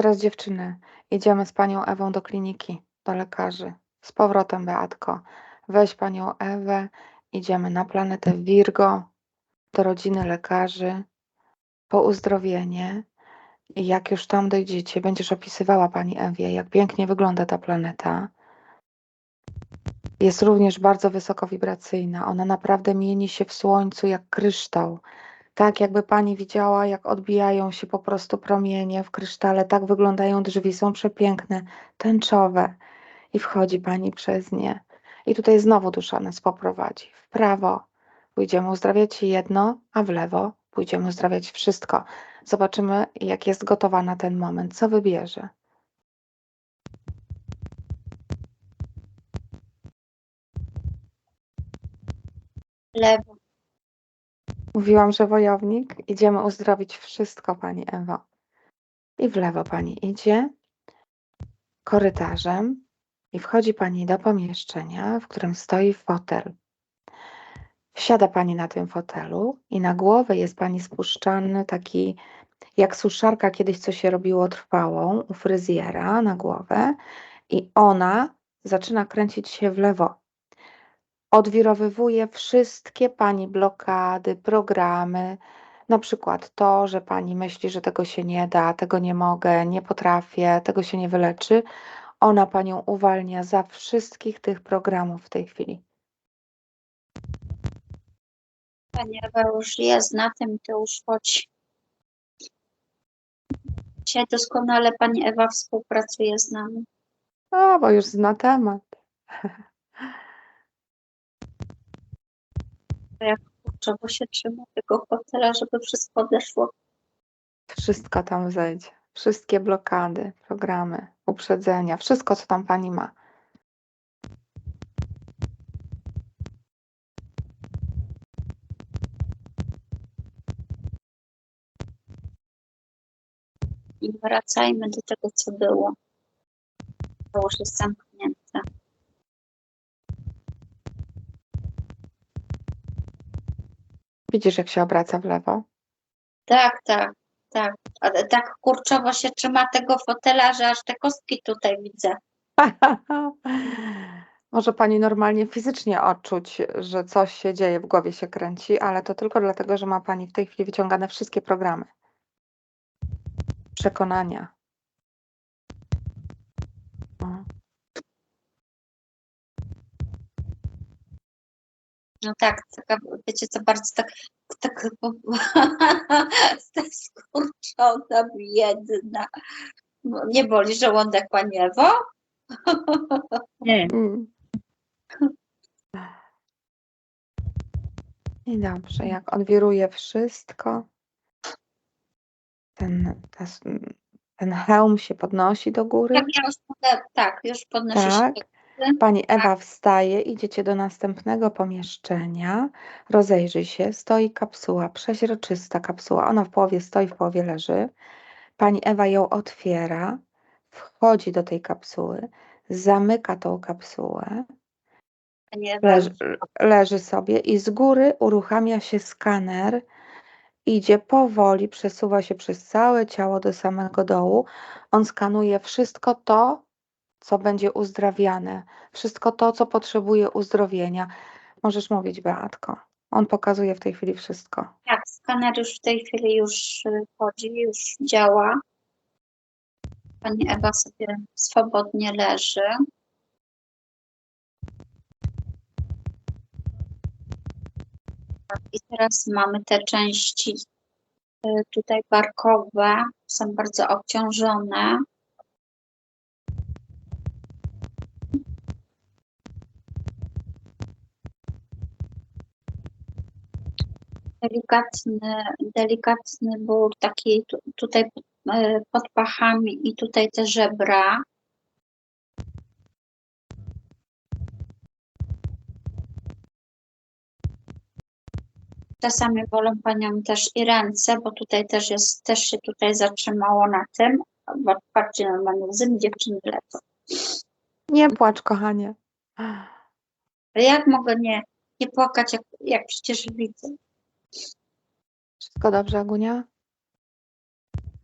teraz dziewczyny, idziemy z panią Ewą do kliniki, do lekarzy. Z powrotem, Beatko. Weź panią Ewę, idziemy na planetę Virgo, do rodziny lekarzy, po uzdrowienie. I jak już tam dojdziecie, będziesz opisywała pani Ewie, jak pięknie wygląda ta planeta. Jest również bardzo wysokowibracyjna. Ona naprawdę mieni się w słońcu jak kryształ. Tak, jakby pani widziała, jak odbijają się po prostu promienie w krysztale. Tak wyglądają drzwi, są przepiękne, tęczowe. I wchodzi pani przez nie. I tutaj znowu dusza nas poprowadzi. W prawo pójdziemy uzdrawiać jedno, a w lewo pójdziemy uzdrawiać wszystko. Zobaczymy, jak jest gotowa na ten moment, co wybierze. Lewo. Mówiłam, że wojownik. Idziemy uzdrowić wszystko, pani Ewo. I w lewo pani idzie korytarzem i wchodzi pani do pomieszczenia, w którym stoi fotel. Siada pani na tym fotelu i na głowę jest pani spuszczany taki jak suszarka kiedyś, co się robiło trwałą u fryzjera na głowę i ona zaczyna kręcić się w lewo. Odwirowywuje wszystkie pani blokady, programy, na przykład to, że pani myśli, że tego się nie da, tego nie mogę, nie potrafię, tego się nie wyleczy. Ona panią uwalnia za wszystkich tych programów w tej chwili. Pani Ewa już jest na tym, to już chodź. Dzisiaj doskonale Pani Ewa współpracuje z nami. O, bo już zna temat. Czego się trzyma tego hotela, żeby wszystko odeszło. Wszystko tam zejdzie. Wszystkie blokady, programy, uprzedzenia, wszystko, co tam pani ma. I wracajmy do tego, co było. To już jest zamknięte. Widzisz, jak się obraca w lewo? Tak, tak, tak. Tak kurczowo się trzyma tego fotela, że aż te kostki tutaj widzę. Może pani normalnie fizycznie odczuć, że coś się dzieje, w głowie się kręci, ale to tylko dlatego, że ma pani w tej chwili wyciągane wszystkie programy. Przekonania. No tak, taka, wiecie co, bardzo tak, tak skurczona, biedna. Nie boli żołądek, Pani Ewo? Nie, Mm. I dobrze, jak odwiruje wszystko, ten, ten hełm się podnosi do góry. Tak, ja już, tak, już podnoszę Tak. się. Pani Ewa wstaje, idziecie do następnego pomieszczenia, rozejrzyj się, stoi kapsuła, przeźroczysta kapsuła, ona w połowie stoi, w połowie leży. Pani Ewa ją otwiera, wchodzi do tej kapsuły, zamyka tą kapsułę, leży, leży sobie i z góry uruchamia się skaner, idzie powoli, przesuwa się przez całe ciało do samego dołu. On skanuje wszystko to, co będzie uzdrawiane, wszystko to, co potrzebuje uzdrowienia. Możesz mówić, Beatko. On pokazuje w tej chwili wszystko. tak, już w tej chwili już y, chodzi, już działa. Pani Ewa sobie swobodnie leży. Tak, I teraz mamy te części y, tutaj barkowe, są bardzo obciążone. Delikatny, delikatny ból, taki tu, tutaj y, pod pachami i tutaj te żebra. Czasami bolą panią też i ręce, bo tutaj też jest, też się tutaj zatrzymało na tym. Bo patrzcie na mnie łzy, mi dziewczyny lecą. Nie płacz, kochanie. Jak mogę nie, nie płakać, jak, jak przecież widzę? Wszystko dobrze, Agunia?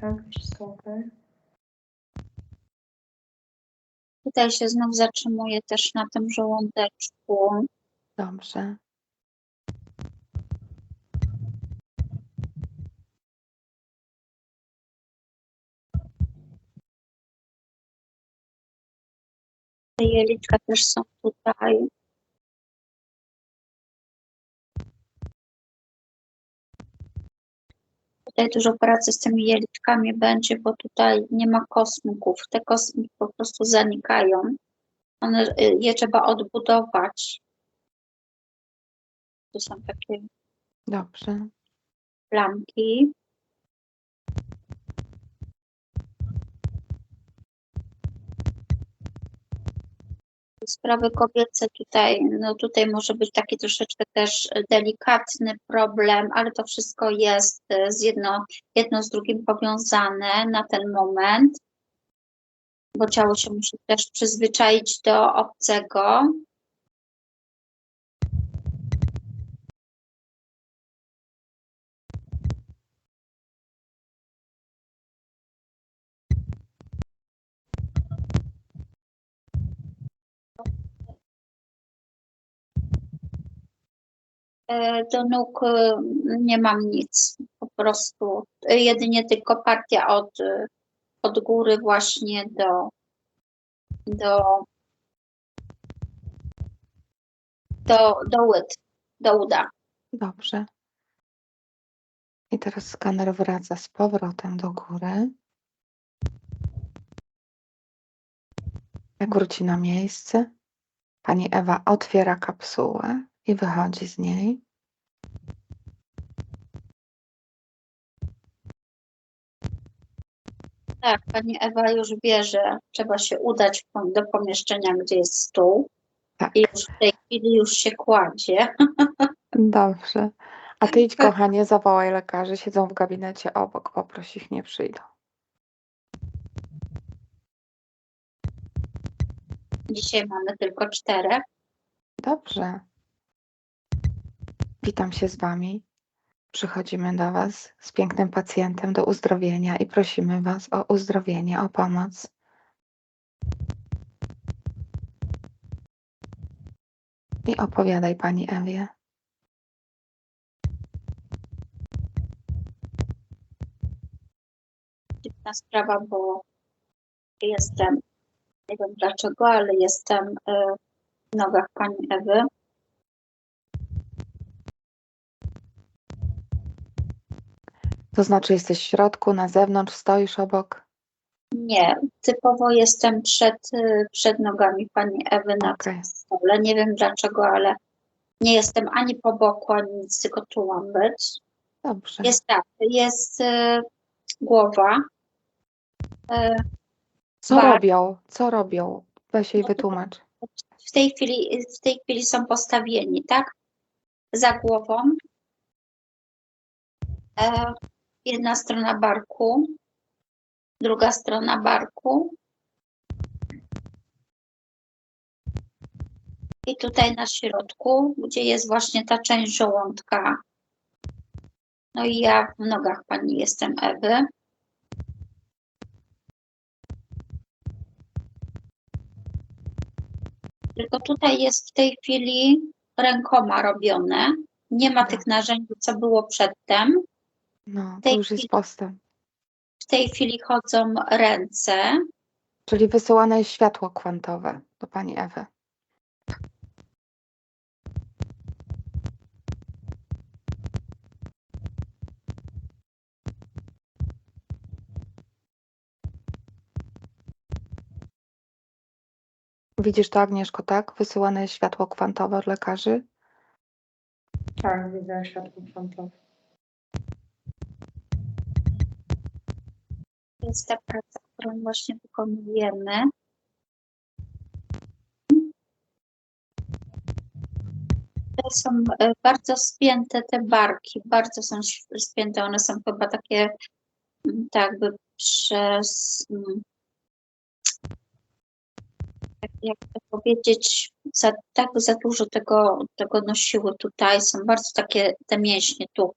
tak, wszystko okej. Tutaj się znów zatrzymuję też na tym żołądeczku. Dobrze. Te jeliczka też są tutaj. Tutaj dużo pracy z tymi jeliczkami będzie, bo tutaj nie ma kosmków. Te kosmiki po prostu zanikają. One, y, je trzeba odbudować. Tu są takie Dobrze. plamki. Sprawy kobiece tutaj, no tutaj może być taki troszeczkę też delikatny problem, ale to wszystko jest e, z jedno, jedno z drugim powiązane na ten moment, bo ciało się musi też przyzwyczaić do obcego. Do nóg e, nie mam nic, po prostu e, jedynie tylko partia od, e, od góry właśnie do, do, do, do łyd, do uda. Dobrze. I teraz skaner wraca z powrotem do góry. Jak wróci na miejsce, pani Ewa otwiera kapsułę i wychodzi z niej. Tak, pani Ewa już wie, że trzeba się udać do pomieszczenia, gdzie jest stół Tak, i już w tej chwili już się kładzie. dobrze. A ty idź, kochanie, zawołaj lekarzy, siedzą w gabinecie obok, poproś ich, nie przyjdą. Dzisiaj mamy tylko czterech. Dobrze. Witam się z Wami. Przychodzimy do Was z pięknym pacjentem do uzdrowienia i prosimy Was o uzdrowienie, o pomoc. I opowiadaj Pani Ewie. dziwna sprawa, bo jestem, nie wiem dlaczego, ale jestem e, w nogach pani Ewy. To znaczy jesteś w środku, na zewnątrz, stoisz obok? Nie, typowo jestem przed, e, przed nogami pani Ewy na tym stole. Nie wiem dlaczego, ale nie jestem ani po boku, ani nic, tylko tu mam być. Dobrze. Jest tak, jest e, głowa. E, Co bar- robią? Co robią? Weź jej wytłumacz. w tej chwili, w tej chwili są postawieni, tak? Za głową. E, jedna strona barku, druga strona barku. I tutaj na środku, gdzie jest właśnie ta część żołądka. No i ja w nogach pani jestem Ewy. Tylko tutaj jest w tej chwili rękoma robione. Nie ma tych narzędzi, co było przedtem. No, to tej już jest chwili- postęp. W tej chwili chodzą ręce. Czyli wysyłane jest światło kwantowe do Pani Ewy. Widzisz to, Agnieszko, tak? Wysyłane jest światło kwantowe od lekarzy? Tak, widzę światło kwantowe. Jest ta praca, którą właśnie wykonujemy. Są e, bardzo spięte te barki, bardzo są spięte. One są chyba takie mm, tak jakby przez, mm, jak, jak to powiedzieć, za, tak za dużo tego, tego nosiły tutaj. Są bardzo takie te mięśnie tu.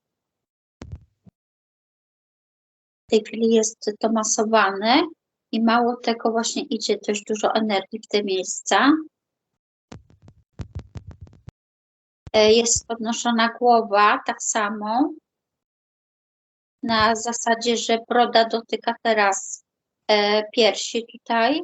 Tej chwili jest to masowane I mało tego, właśnie idzie dość dużo energii w te miejsca. E, Jest podnoszona głowa, tak samo. Na zasadzie, że broda dotyka teraz e, piersi tutaj.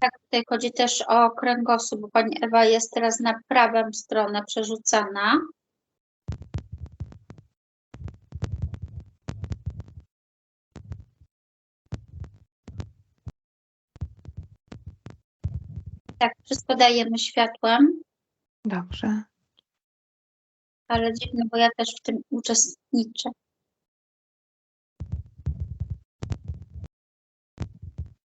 Tak, tutaj chodzi też o kręgosłup, bo pani Ewa jest teraz na prawą stronę przerzucana. Tak, wszystko dajemy światłem, Dobrze. ale dziwne, bo ja też w tym uczestniczę.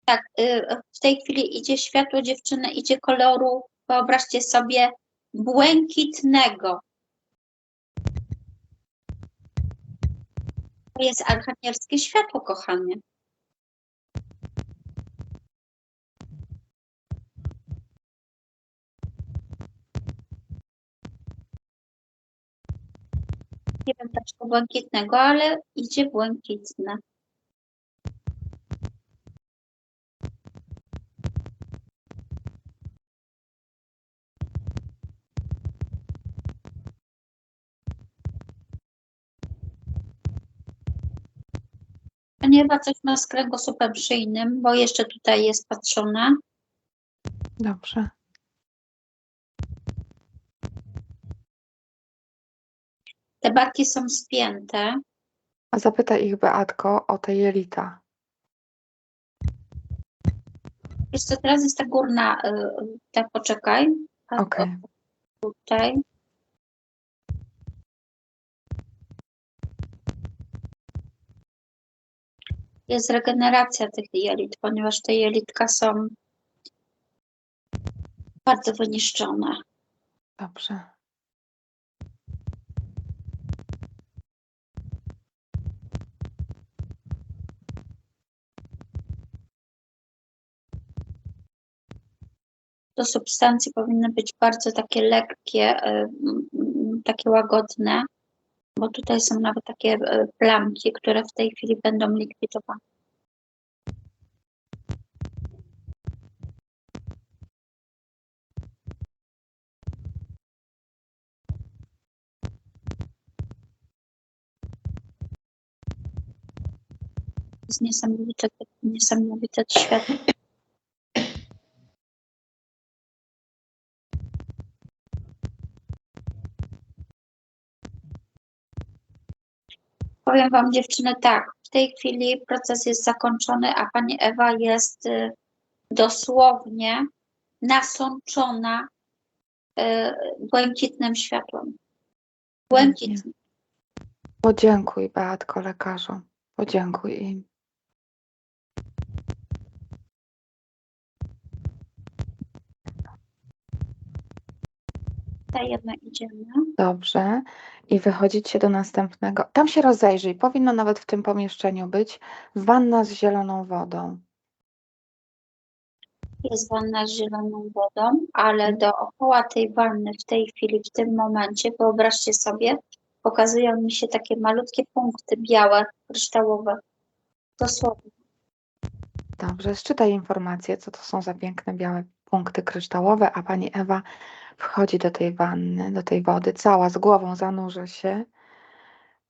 Tak, y, w tej chwili idzie światło dziewczyny, idzie koloru, wyobraźcie sobie, błękitnego. To jest archanielskie światło, kochanie. Nie wiem dlaczego błękitnego, ale idzie błękitne. Ewa coś ma z kręgosłupem szyjnym, bo jeszcze tutaj jest patrzona. Dobrze. Te barki są spięte. A zapytaj ich Beatko o te jelita. Co, teraz jest ta górna, y, tak poczekaj. A Okej. Tutaj. Jest regeneracja tych jelit, ponieważ te jelitka są bardzo wyniszczone. Dobrze. To substancje powinny być bardzo takie lekkie, mm, takie łagodne, bo tutaj są nawet takie y, plamki, które w tej chwili będą likwidowane. Jest niesamowite, niesamowite światło. Powiem Wam dziewczyny tak, w tej chwili proces jest zakończony, a Pani Ewa jest y, dosłownie nasączona y, błękitnym światłem. Błękitnym. Podziękuj Beatko lekarzom. Podziękuj im. Dajemy, idziemy. Dobrze. I wychodzicie do następnego. Tam się rozejrzyj. Powinno nawet w tym pomieszczeniu być wanna z zieloną wodą. Jest wanna z zieloną wodą, ale dookoła tej wanny w tej chwili, w tym momencie, wyobraźcie sobie, pokazują mi się takie malutkie punkty białe, kryształowe. Dosłownie. Dobrze. Szczytaj informacje, co to są za piękne białe punkty kryształowe, a pani Ewa wchodzi do tej wanny, do tej wody, cała z głową zanurza się.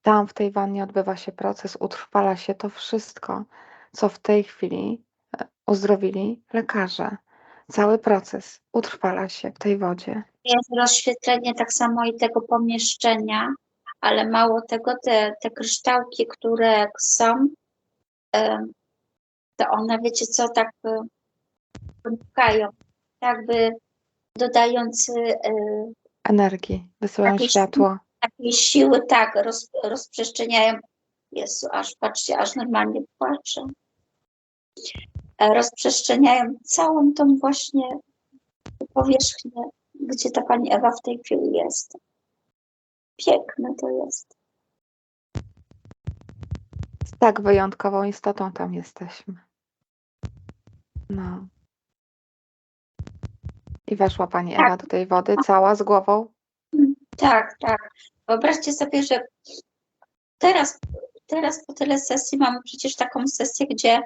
Tam w tej wannie odbywa się proces, utrwala się to wszystko, co w tej chwili e, uzdrowili lekarze. Cały proces utrwala się w tej wodzie. jest rozświetlenie tak samo i tego pomieszczenia, ale mało tego, te, te kryształki, które są, e, to one, wiecie co, tak e, pękają, jakby dodając e, Energii, wysyłają światło. takiej siły, tak, roz, rozprzestrzeniają. Jezu, aż patrzcie, aż normalnie płaczę. E, Rozprzestrzeniają całą tą właśnie powierzchnię, gdzie ta pani Ewa w tej chwili jest. Piękne to jest. Z tak wyjątkową istotą tam jesteśmy. No. I weszła pani Tak. Ewa do tej wody cała z głową? Tak, tak. Wyobraźcie sobie, że teraz, teraz po tyle sesji mamy przecież taką sesję, gdzie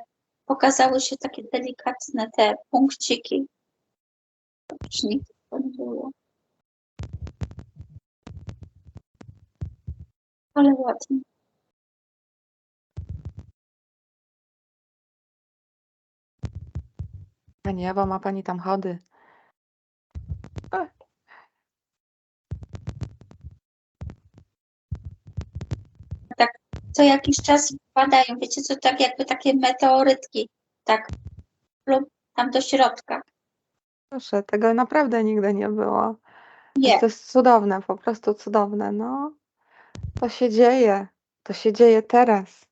pokazały się takie delikatne te punkciki. Już nigdy to nie było. Ale ładnie. Pani Ewo, ma pani tam chody? Co jakiś czas wpadają, wiecie co, tak jakby takie meteorytki, tak lub tam do środka. Proszę, tego naprawdę nigdy nie było. Nie, To jest cudowne, po prostu cudowne. No, to się dzieje. To się dzieje teraz.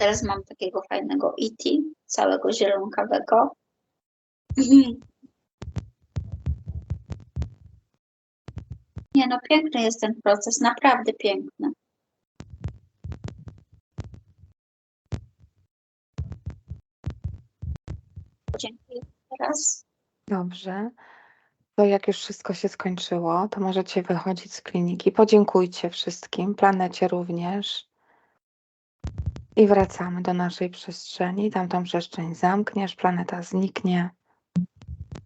Teraz mam takiego fajnego E.T., całego zielonkawego. Nie no, piękny jest ten proces, naprawdę piękny. Dziękuję teraz. Dobrze. To jak już wszystko się skończyło, to możecie wychodzić z kliniki. Podziękujcie wszystkim, planecie również. I wracamy do naszej przestrzeni. Tamtą przestrzeń zamkniesz, planeta zniknie.